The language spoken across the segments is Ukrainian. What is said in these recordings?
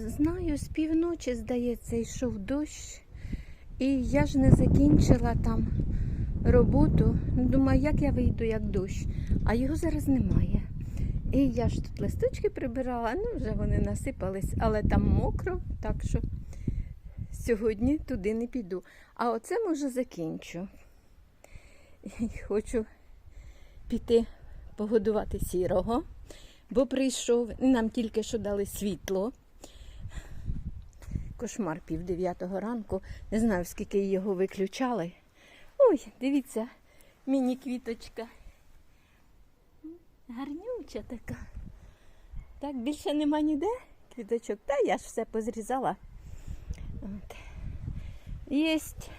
знаю, з півночі, здається, йшов дощ. І я ж не закінчила там роботу. Думаю, як я вийду, як дощ, а його зараз немає. І я ж тут листочки прибирала, ну вже вони насипались, але там мокро, так що сьогодні туди не піду. А оце може закінчу. І Хочу піти погодувати сірого, бо прийшов, нам тільки що дали світло. Кошмар пів дев'ятого ранку. Не знаю, скільки його виключали. Ой, дивіться, міні-квіточка. Гарнюча така. Так, більше нема ніде квіточок. Та я ж все позрізала. От. Єсть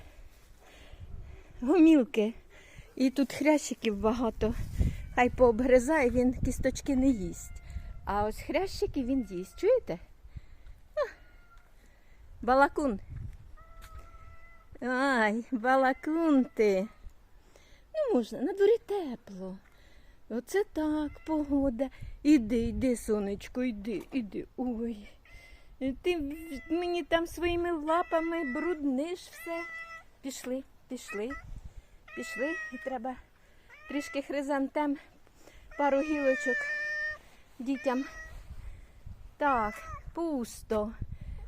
гомілки. І тут хрящиків багато. Хай пообгризає, він кісточки не їсть. А ось хрящики він їсть. Чуєте? Балакун. Ай, балакун ти. Ну, можна, на дворі тепло. Оце так, погода. Іди, йди, сонечко, йди, іди. Ой. Ти мені там своїми лапами брудниш все. Пішли, пішли, пішли. І треба трішки хризантем, пару гілочок дітям. Так, пусто.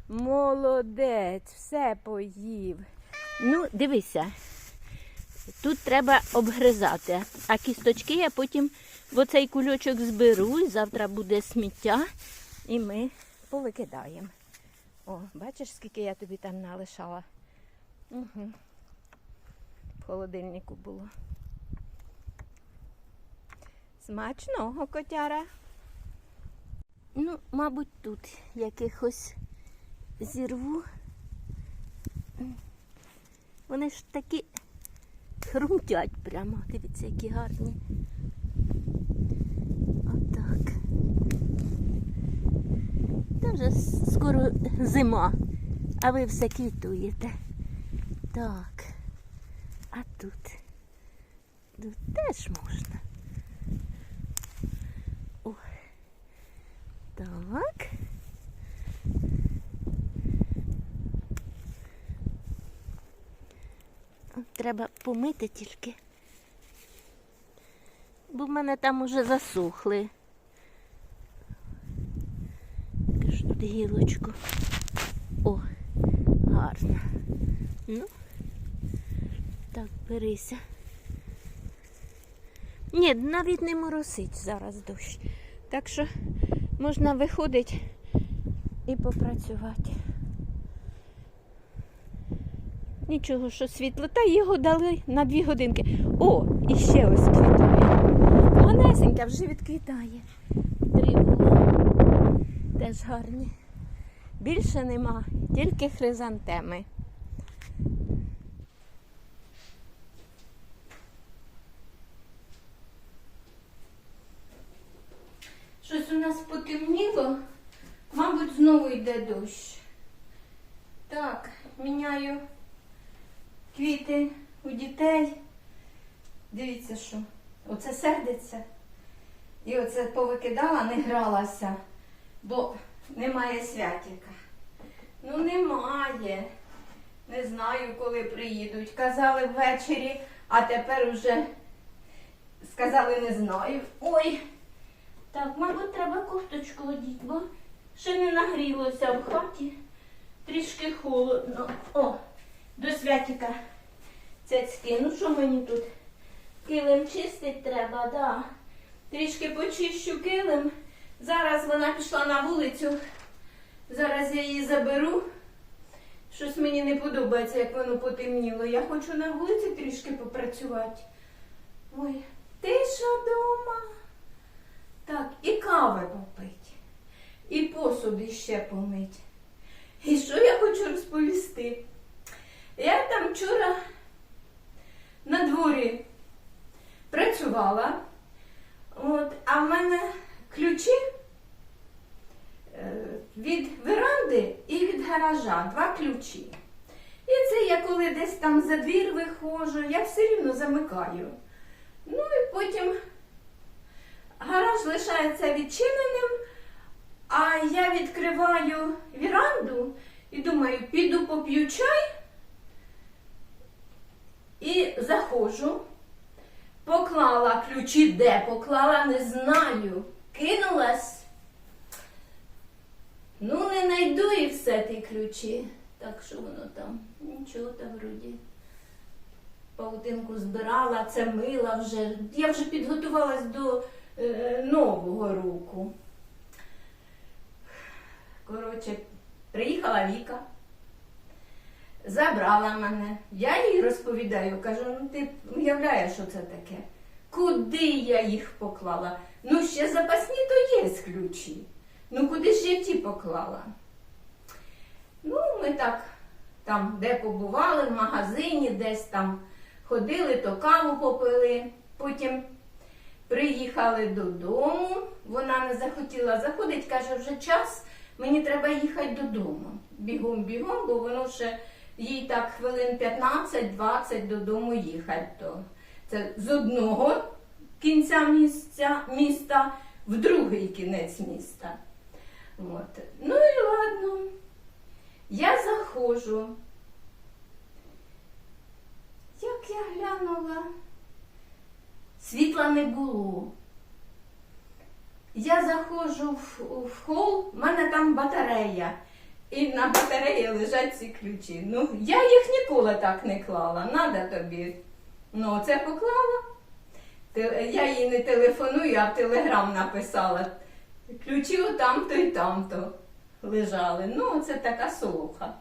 Молодець, все поїв. Ну, дивися. Тут треба обгризати, а кісточки я потім в оцей кульочок зберу, і завтра буде сміття, і ми повикидаємо. О, бачиш, скільки я тобі там налишала? Угу. В холодильнику було. Смачного котяра. Ну, мабуть, тут якихось зірву. Вони ж такі хрумтять прямо. Дивіться, які гарні. Отак. Та вже скоро зима, а ви все квітуєте. Так. А тут? Тут теж можна. О. Так. Треба помити тільки. Бо в мене там уже засохли. Кажу, тут гілочку. О, гарно. Ну, так, берися. Ні, навіть не моросить зараз дощ. Так що можна виходити і попрацювати. Нічого, що світло. Та його дали на дві годинки. О, і ще ось квітує. Манесенька вже відквітає. Було. Теж гарні. Більше нема, тільки хризантеми. Щось у нас потемніло, мабуть, знову йде дощ. Так, міняю квіти у дітей. Дивіться, що оце сердиться. І оце повикидала, не гралася, бо немає святіка. Ну, немає. Не знаю, коли приїдуть. Казали ввечері, а тепер уже сказали не знаю. Ой. Так, мабуть, треба кофточку одіти, бо ще не нагрілося в хаті. Трішки холодно. О, до святіка цяцьки. Ну що мені тут? Килим чистить треба, да. Трішки почищу килим. Зараз вона пішла на вулицю. Зараз я її заберу. Щось мені не подобається, як воно потемніло. Я хочу на вулиці трішки попрацювати. Ой, тиша дома. Так, і кави попить, і посуд іще помить. І що я хочу розповісти? Я там вчора на дворі працювала, от, а в мене ключі е, від веранди і від гаража, два ключі. І це я коли десь там за двір виходжу, я все рівно замикаю. Ну і потім гараж лишається відчиненим, А я відкриваю віранду і думаю, піду поп'ю чай і заходжу. Поклала ключі, де поклала, не знаю. Кинулась. Ну, не найду і все ті ключі. Так що воно там? Нічого там вроді. Паутинку збирала, це мила вже. Я вже підготувалась до е, нового року. Коротше, приїхала Віка, забрала мене. Я їй розповідаю, кажу, ну ти уявляєш, що це таке? Куди я їх поклала? Ну, ще запасні то є ключі. Ну, куди ж я ті поклала? Ну, ми так там, де побували, в магазині, десь там ходили, то каву попили. Потім приїхали додому. Вона не захотіла заходити, каже, вже час, мені треба їхати додому. Бігом, бігом, бо воно ще їй так хвилин 15-20 додому їхати. То це з одного кінця місця, міста в другий кінець міста. От. Ну і ладно. Я заходжу. Як я глянула, світла не було. Я заходжу в, в хол, в мене там батарея. І на батареї лежать ці ключі. Ну, я їх ніколи так не клала. Надо тобі. Ну, це поклала. Я їй не телефоную, а в телеграм написала. Ключі отам-то і там-то лежали. Ну, це така солоха.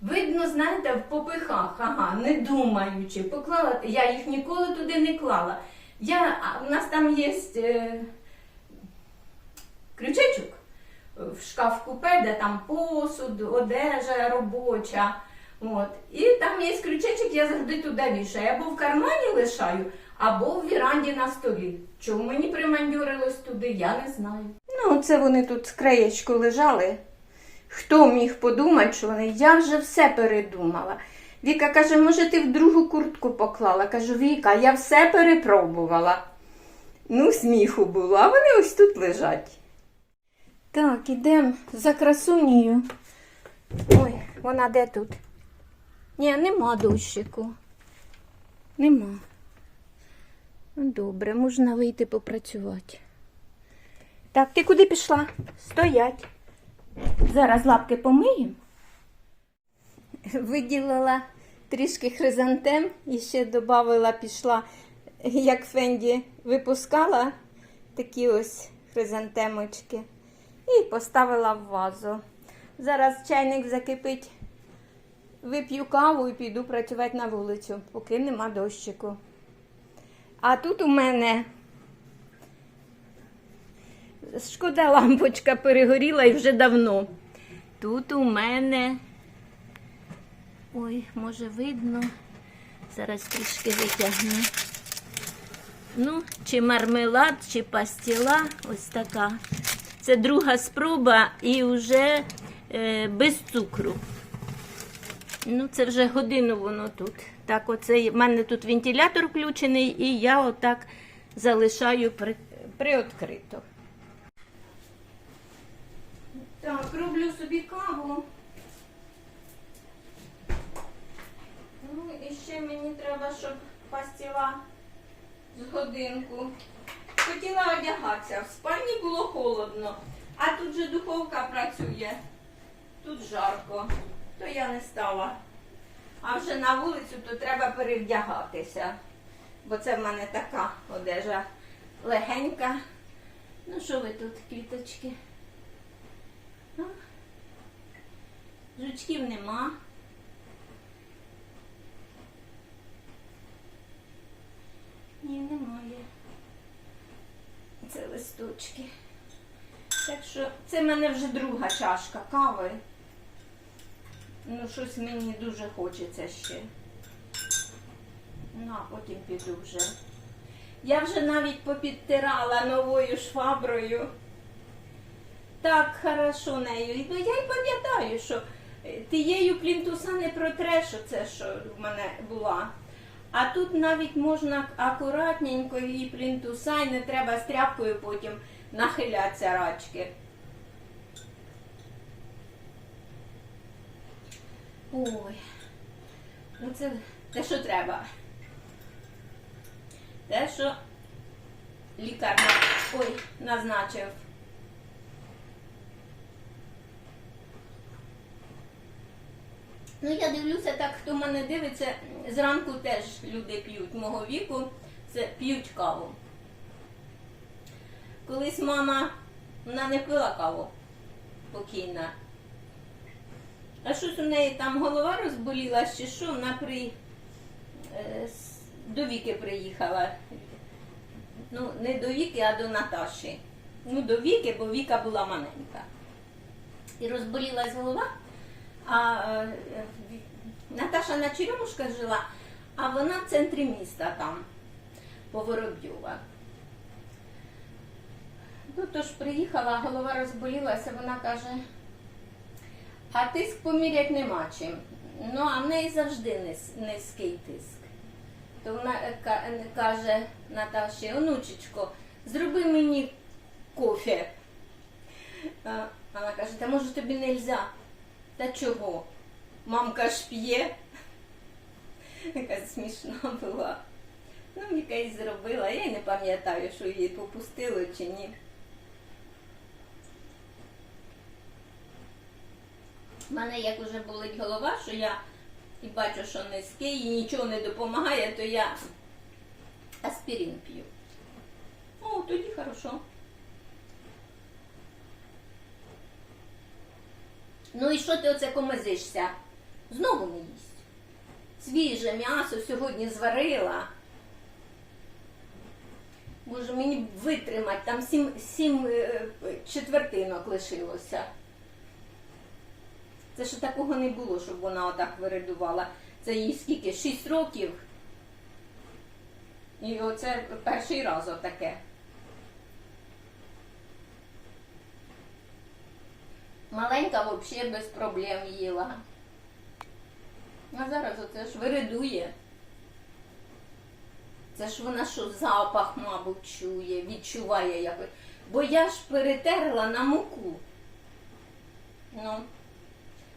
Видно, знаєте, в попихах, ага, не думаючи, поклала. Я їх ніколи туди не клала. Я, в нас там є е, крючечок в шкаф купе, де там посуд, одежа робоча. От. І там є крючечок, я завжди туди вішаю. Або в кармані лишаю, або в віранді на столі. Чому мені примандюрилось туди, я не знаю. Ну, це вони тут з краєчку лежали. Хто міг подумати, що вони? Я вже все передумала. Віка каже, може, ти в другу куртку поклала. Кажу, Віка, я все перепробувала. Ну, сміху було, а вони ось тут лежать. Так, ідемо за красунею. Ой, вона де тут? Ні, нема дощику. Нема. Ну, Добре, можна вийти попрацювати. Так, ти куди пішла? Стоять. Зараз лапки помиємо. Виділила трішки хризантем і ще додавала, пішла, як Фенді випускала такі ось хризантемочки. І поставила в вазу. Зараз чайник закипить, вип'ю каву і піду працювати на вулицю, поки нема дощику. А тут у мене шкода лампочка перегоріла і вже давно. Тут у мене. Ой, може видно. Зараз трішки витягну. Ну, чи мармелад, чи пастіла, ось така. Це друга спроба і вже е, без цукру. Ну, це вже годину воно тут. Так, оце в мене тут вентилятор включений, і я отак залишаю при, приоткрито. Так, роблю собі каву. Ну і ще мені треба, щоб пастіла з годинку. Хотіла одягатися. В спальні було холодно, а тут же духовка працює. Тут жарко, то я не стала. А вже на вулицю то треба перевдягатися. Бо це в мене така одежа легенька. Ну, що ви тут, квіточки? Жучків нема. Ні, немає. Це листочки. Так що це в мене вже друга чашка кави. Ну, щось мені дуже хочеться ще. Ну, а потім піду вже. Я вже навіть попідтирала новою шваброю. Так хорошо нею. Я й пам'ятаю, що е, тією плінтуса не протреш, оце, що в мене була. А тут навіть можна акуратненько її плінтуса і не треба з тряпкою потім нахилятися рачки. Ой, ну це те, що треба. Те, що лікар ой, назначив. Ну, я дивлюся так, хто мене дивиться, зранку теж люди п'ють мого віку, це п'ють каву. Колись мама, вона не пила каву покійна. А щось у неї там голова розболілась чи що, вона при, е, до Віки приїхала. Ну, не до Віки, а до Наташі. Ну, до Віки, бо Віка була маленька. І розболілась голова, а е, Наташа на Черемушках жила, а вона в центрі міста там, по Воробйова. Ну, то ж приїхала, голова розболілася, вона каже, а тиск поміряти нема чим. Ну, а в неї завжди низький тиск. То вона е, ка- каже Наташі, онучечко, зроби мені кофе. Вона каже, та може тобі нельзя? Та чого? Мамка ж п'є. Яка смішна була. Ну, якась зробила. Я й не пам'ятаю, що її попустило чи ні. У мене як уже болить голова, що я і бачу, що низький, і нічого не допомагає, то я аспірин п'ю. О, тоді хорошо. Ну і що ти оце комизишся? Знову не їсть. Свіже м'ясо сьогодні зварила. Боже, мені витримати, там сім, сім е, четвертинок лишилося. Це ж такого не було, щоб вона отак виридувала. Це їй скільки? Шість років. І оце перший раз отаке. Маленька взагалі без проблем їла. А зараз оце ж виридує. Це ж вона що запах, мабуть, чує, відчуває якось. Бо я ж перетерла на муку. Ну,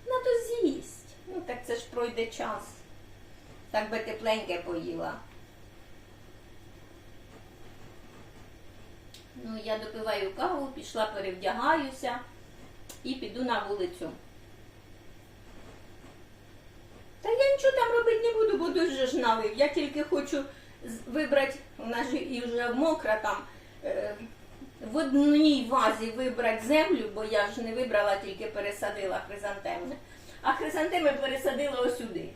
ну то з'їсть. Ну так це ж пройде час. Так би тепленьке поїла. Ну, я допиваю каву, пішла, перевдягаюся і піду на вулицю. Та я нічого там робити не буду, бо дуже ж налив. Я тільки хочу вибрати, вона ж і вже мокра там, е, в одній вазі вибрати землю, бо я ж не вибрала, тільки пересадила хризантеми. А хризантеми пересадила ось сюди.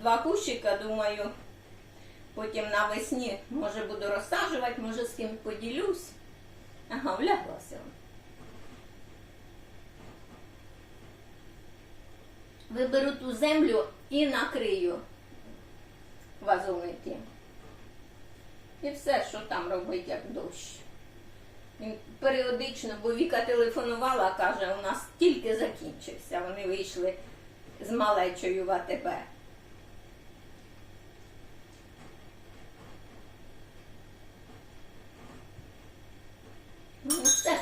Два кущика, думаю, потім навесні, може буду розсаджувати, може з ким поділюсь. Ага, вляглася. Виберу ту землю і накрию вазовники. І все, що там робить, як дощ. Він періодично, бо Віка телефонувала, каже, у нас тільки закінчився. Вони вийшли з малечою в АТБ. Ну, все.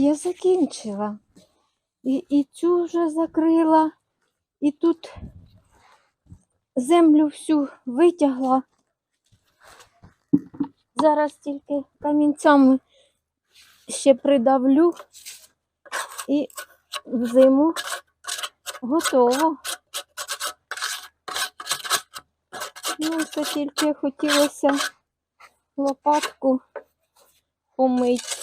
Я закінчила. І, і цю вже закрила, і тут землю всю витягла. Зараз тільки камінцями ще придавлю і взиму готово. Ну, це тільки хотілося лопатку помити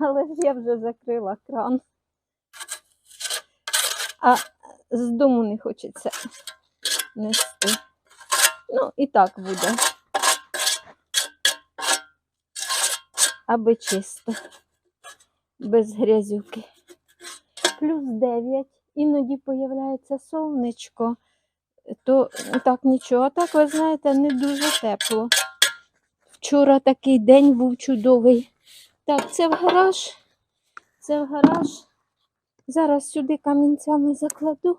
але ж я вже закрила кран. А з дому не хочеться нести. Ну, і так буде. Аби чисто. без грязюки. Плюс 9. Іноді появляється сонечко, то так нічого. Так, ви знаєте, не дуже тепло. Вчора такий день був чудовий. Так, це в гараж. Це в гараж. Зараз сюди камінцями закладу.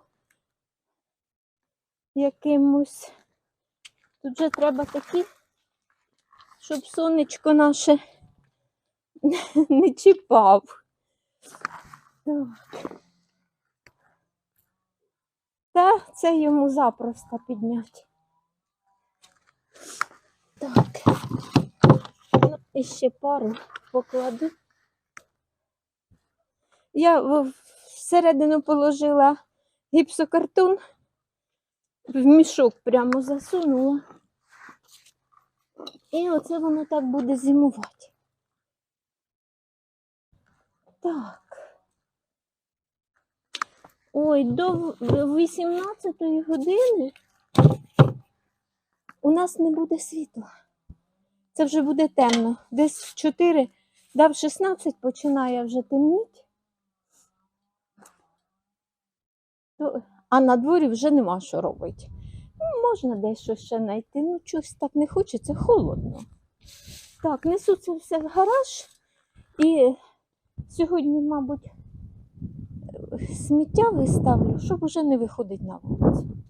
Якимось. Тут же треба такі, щоб сонечко наше не чіпав. Так. Та це йому запросто підняти. Так. Ну, і ще пару покладу. Я всередину положила гіпсокартон, в мішок прямо засунула. І оце воно так буде зимувати. Так. Ой, до 18 години у нас не буде світла. Це вже буде темно. Десь в 4, да, в 16 починає вже темніти. То, а на дворі вже нема що робити. Ну, можна дещо ще знайти. Ну, щось так не хочеться, холодно. Так, несу це все в гараж. І сьогодні, мабуть, сміття виставлю, щоб уже не виходити на вулицю.